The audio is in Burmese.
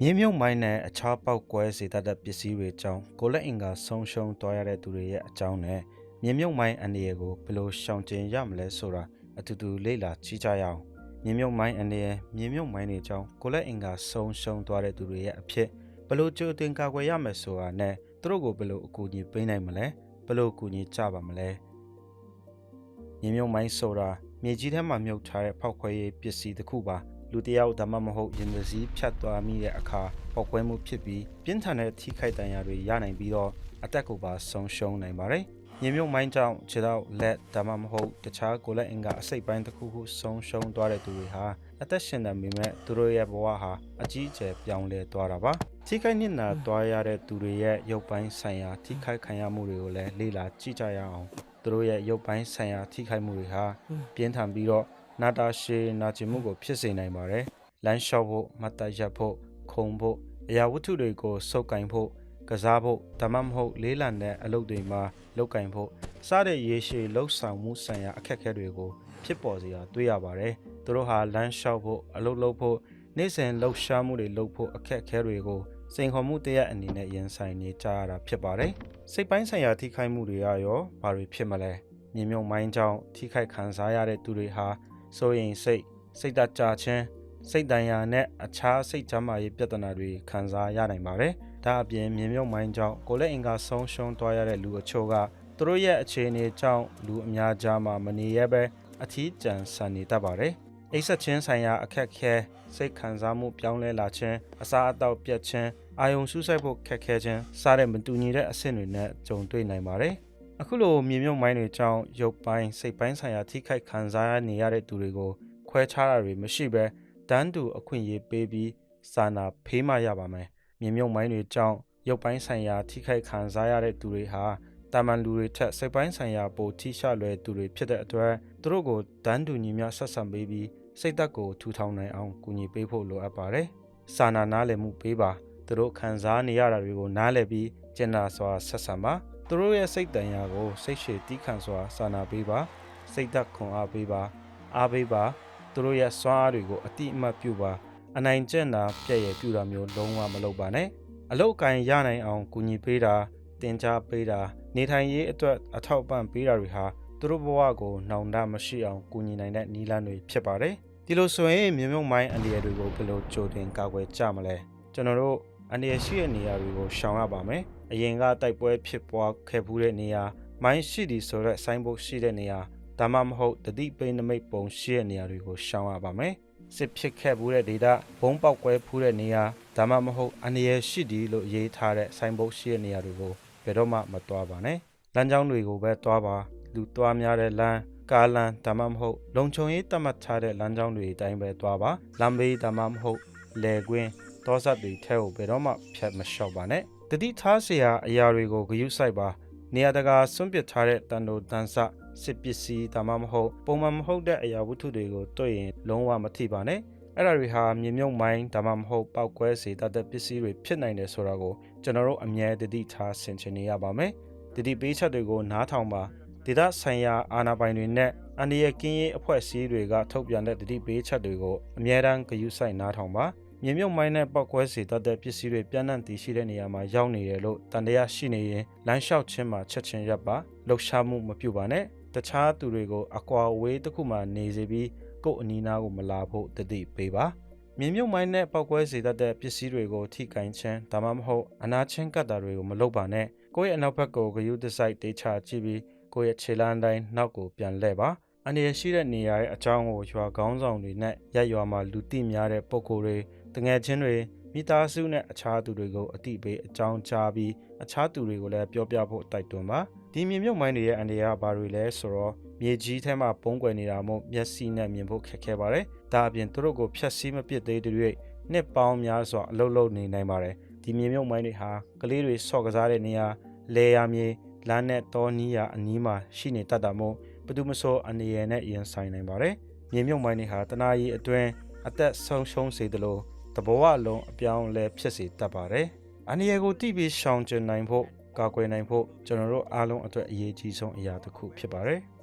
မြေမြုပ်မိုင်းနဲ့အခြားပေါက်ကွဲစေတတ်တဲ့ပစ္စည်းတွေကြောင့်ကိုလက်အင်္ဂါဆုံးရှုံးသွားရတဲ့သူတွေရဲ့အကြောင်းနဲ့မြေမြုပ်မိုင်းအနေရကိုဘယ်လိုရှောင်ကျဉ်ရမလဲဆိုတာအတူတူလေ့လာကြည့်ကြရအောင်မြေမြုပ်မိုင်းအနေရမြေမြုပ်မိုင်းတွေကြောင့်ကိုလက်အင်္ဂါဆုံးရှုံးသွားတဲ့သူတွေရဲ့အဖြစ်ဘယ်လိုကြိုတင်ကာကွယ်ရမယ်ဆိုတာနဲ့သူတို့ကိုဘယ်လိုအကူအညီပေးနိုင်မလဲဘယ်လိုအကူအညီကြပါမလဲမြေမြုပ်မိုင်းဆိုတာမြေကြီးထဲမှာမြုပ်ထားတဲ့ဖောက်ခွဲရေးပစ္စည်းတစ်ခုပါ လူတစ်ယောက်ဒါမှမဟုတ်ရင်သစည်းဖြတ်သွားမိတဲ့အခါပောက်ကွဲမှုဖြစ်ပြီးပြင်းထန်တဲ့ထိခိုက်ဒဏ်ရာတွေရနိုင်ပြီးတော့အသက်ကိုပါဆုံးရှုံးနိုင်ပါတယ်။မြေမြုပ်မိုင်းကြောင့်ခြေထောက်လက်ဒါမှမဟုတ်တခြားကိုယ်လက်အင်္ဂါအစိတ်ပိုင်းတစ်ခုခုဆုံးရှုံးသွားတဲ့သူတွေဟာအသက်ရှင်နေပေမဲ့သူတို့ရဲ့ဘဝဟာအကြီးအကျယ်ပြောင်းလဲသွားတာပါ။ထိခိုက်နစ်နာသွားရတဲ့သူတွေရဲ့ရုပ်ပိုင်းဆိုင်ရာထိခိုက်ခံရမှုတွေကိုလည်းလေ့လာကြည့်ကြရအောင်။သူတို့ရဲ့ရုပ်ပိုင်းဆိုင်ရာထိခိုက်မှုတွေဟာပြင်းထန်ပြီးတော့ နာတာရှည်နာကျင်မှုကိုဖြစ်စေနိုင်ပါတယ်။လမ်းလျှောက်ဖို့မတ်တရက်ဖို့ခုံဖို့အရာဝတ္ထုတွေကိုစုပ်ကင်ဖို့ကစားဖို့ဒါမှမဟုတ်လေးလံတဲ့အလုပ်တွေမှာလုပ်ကင်ဖို့စတဲ့ရေရှည်လှုပ်ဆောင်မှုဆိုင်ရာအခက်အခဲတွေကိုဖြစ်ပေါ်စေတာတွေ့ရပါတယ်။သူတို့ဟာလမ်းလျှောက်ဖို့အလုပ်လုပ်ဖို့နေ့စဉ်လှုပ်ရှားမှုတွေလုပ်ဖို့အခက်အခဲတွေကိုစိန်ခေါ်မှုတရက်အနေနဲ့ရင်ဆိုင်နေကြရတာဖြစ်ပါတယ်။စိတ်ပိုင်းဆိုင်ရာထိခိုက်မှုတွေရောဘာတွေဖြစ်မလဲ။မြေမြုပ်မိုင်းကြောင့်ထိခိုက်ခံစားရတဲ့သူတွေဟာ စိုးရိမ်စိတ်စိတ်ဓာတ်ကြခြင်းစိတ်တန်ရာနဲ့အခြားစိတ်ချမ်းသာရေးပြဿနာတွေခံစားရနိုင်ပါတယ်။ဒါအပြင်မြင်မြုပ်မိုင်းကြောင့်ကိုယ်လက်အင်္ဂါဆုံးရှုံးသွားရတဲ့လူအချို့ကသူတို့ရဲ့အခြေအနေကြောင့်လူအများကြားမှာမနေရဘဲအထီးကျန်ဆန်နေတတ်ပါတယ်။အိပ်ဆက်ခြင်းဆိုင်ရာအခက်အခဲစိတ်ခံစားမှုပြောင်းလဲလာခြင်းအစာအသောက်ပြတ်ခြင်းအာယုံစူးစိုက်ဖို့ခက်ခဲခြင်းစတဲ့မတူညီတဲ့အဆင့်တွေနဲ့ကြုံတွေ့နိုင်ပါတယ်။ အခုလိုမြေမြုပ်မိုင်းတွေကြောင့်ရုပ်ပိုင်းစိတ်ပိုင်းဆိုင်ရာထိခိုက်ခံစားနေရတဲ့သူတွေကိုခွဲခြားတာတွေမရှိဘဲတန်းတူအခွင့်အရေးပေးပြီးစာနာဖေးမှရပါမယ်။မြေမြုပ်မိုင်းတွေကြောင့်ရုပ်ပိုင်းဆိုင်ရာထိခိုက်ခံစားရတဲ့သူတွေဟာတာမန်လူတွေထက်စိတ်ပိုင်းဆိုင်ရာပိုထိရှလွယ်သူတွေဖြစ်တဲ့အတွက်သူတို့ကိုတန်းတူညီမျှဆက်ဆံပေးပြီးစိတ်သက်ကိုထူထောင်နိုင်အောင်ကူညီပေးဖို့လိုအပ်ပါတယ်။စာနာနားလည်မှုပေးပါသူတို့ခံစားနေရတာတွေကိုနားလည်ပြီးကျင်နာစွာဆက်ဆံပါ သူတို့ရဲ့စိတ်တန်ရာကိုစိတ်ရှည်တီးခံစွာစာနာပေးပါစိတ်သက်ခွန်အားပေးပါအားပေးပါသူတို့ရဲ့စွမ်းအားတွေကိုအတိအမှတ်ပြုပါအနိုင်ကျင့်တာပြည့်ရပြုတာမျိုးလုံးဝမလုပ်ပါနဲ့အလုတ်ကင်ရနိုင်အောင်ကူညီပေးတာတင် जा ပေးတာနေထိုင်ရေးအတွက်အထောက်ပံ့ပေးတာတွေဟာသူတို့ဘဝကိုနှောင်တမရှိအောင်ကူညီနိုင်တဲ့နည်းလမ်းတွေဖြစ်ပါတယ်ဒီလိုဆိုရင်မြုံမြုံမိုင်းအန္တရာယ်တွေကိုဘယ်လိုကြိုတင်ကာကွယ်ကြမလဲကျွန်တော်တို့ အန္တရာယ်ရှိတဲ့နေရာတွေကိုရှောင်ရပါမယ်အရင်ကတိုက်ပွဲဖြစ်ပွားခဲ့မှုတဲ့နေရာမိုင်းရှိသည်ဆိုတဲ့ဆိုင်းဘုတ်ရှိတဲ့နေရာဒါမှမဟုတ်တတိပိနမိတ်ပုံရှိတဲ့နေရာတွေကိုရှောင်ရပါမယ်စစ်ဖြစ်ခဲ့မှုတဲ့ဒေတာဘုံပေါက်ကွဲဖူးတဲ့နေရာဒါမှမဟုတ်အန္တရာယ်ရှိသည်လို့ရေးထားတဲ့ဆိုင်းဘုတ်ရှိတဲ့နေရာတွေကိုဘယ်တော့မှမတွားပါနဲ့လမ်းကြောင်းတွေကိုပဲတွားပါလူတွားများတဲ့လမ်းကားလမ်းဒါမှမဟုတ်လုံခြုံရေးတတ်မှတ်ထားတဲ့လမ်းကြောင်းတွေအတိုင်းပဲတွားပါလမ်းဘေးဒါမှမဟုတ်လေကွင်း သောဇတ်တွေထဲကိုဘယ်တော့မှဖြတ်မလျှော့ပါနဲ့တတိထားစရာအရာတွေကိုဂရုစိုက်ပါနေရာတကာစွန့်ပစ်ထားတဲ့တန်တို့တန်ဆစစ်ပစ္စည်းဒါမှမဟုတ်ပုံမှန်မဟုတ်တဲ့အရာဝတ္ထုတွေကိုတွေ့ရင်လုံးဝမထိပါနဲ့အဲ့ဒါတွေဟာမြေမြုပ်မိုင်းဒါမှမဟုတ်ပောက်ကွဲစေတတ်တဲ့ပစ္စည်းတွေဖြစ်နိုင်တယ်ဆိုတာကိုကျွန်တော်တို့အမြဲတတိထားဆင်ခြင်နေရပါမယ်တတိပေးချက်တွေကိုနားထောင်ပါဒေသဆိုင်ရာအာဏာပိုင်တွေနဲ့အန္တရာယ်ကင်းရေးအဖွဲ့အစည်းတွေကထုတ်ပြန်တဲ့တတိပေးချက်တွေကိုအမြဲတမ်းဂရုစိုက်နားထောင်ပါ မြေမြုပ်မိုင်းနဲ့ပောက်ကွဲစေတတ်တဲ့ပစ္စည်းတွေပြန့်နှံ့တည်ရှိတဲ့နေရာမှာရောက်နေတယ်လို့တန်တရားရှိနေရင်လမ်းလျှောက်ခြင်းမှာချက်ချင်းရပ်ပါလှုပ်ရှားမှုမပြုပါနဲ့တခြားသူတွေကိုအကွာအဝေးတစ်ခုမှနေစေပြီးကိုယ့်အနီးနားကိုမလာဖို့တတိပေးပါမြင်မြုပ်မိုင်းနဲ့ပောက်ကွဲစေတတ်တဲ့ပစ္စည်းတွေကိုထိကင်ခြင်းဒါမှမဟုတ်အနာချင်းကတ်တာတွေကိုမလုပ်ပါနဲ့ကိုယ့်ရဲ့အနောက်ဘက်ကိုဂယုတစိုက်တေချာကြည့်ပြီးကိုယ့်ရဲ့ခြေလမ်းတိုင်းနောက်ကိုပြန်လှည့်ပါအနေရရှိတဲ့နေရာရဲ့အကြောင်းကိုရွာကောင်းဆောင်တွေနဲ့ရက်ရွာမှာလူတိများတဲ့ပုံကိုယ်တွေ တငယ်ချင်းတွေမိသားစုနဲ့အခြားသူတွေကိုအတိပေးအကြောင်းကြားပြီးအခြားသူတွေကိုလည်းပြောပြဖို့တိုက်တွန်းပါဒီမြေမြုပ်မိုင်းတွေရဲ့အန္တရာယ်ကဘာတွေလဲဆိုတော့မြေကြီးထဲမှာပုံကွယ်နေတာမို့မျက်စိနဲ့မြင်ဖို့ခက်ခဲပါတယ်ဒါအပြင်သူတို့ကိုဖျက်ဆီးမပစ်သေးတဲ့၍နှစ်ပေါင်းများစွာအလုလုနေနိုင်ပါတယ်ဒီမြေမြုပ်မိုင်းတွေဟာကလေးတွေဆော့ကစားတဲ့နေရာလေယာမြေလမ်းနဲ့တောနီးယာအနီးမှာရှိနေတတ်တာမို့ဘယ်သူမဆိုအနေရနဲ့ရင်ဆိုင်နိုင်ပါတယ်မြေမြုပ်မိုင်းတွေဟာတနာရီအတွင်းအသက်ဆုံးရှုံးစေသလို တဘောအလုံးအပြောင်းလဲဖြစ်စေတတ်ပါတယ်။အနေရကိုတိပြီးရှောင်ကျဉ်နိုင်ဖို့ကာကွယ်နိုင်ဖို့ကျွန်တော်တို့အားလုံးအတွက်အရေးကြီးဆုံးအရာတစ်ခုဖြစ်ပါတယ်။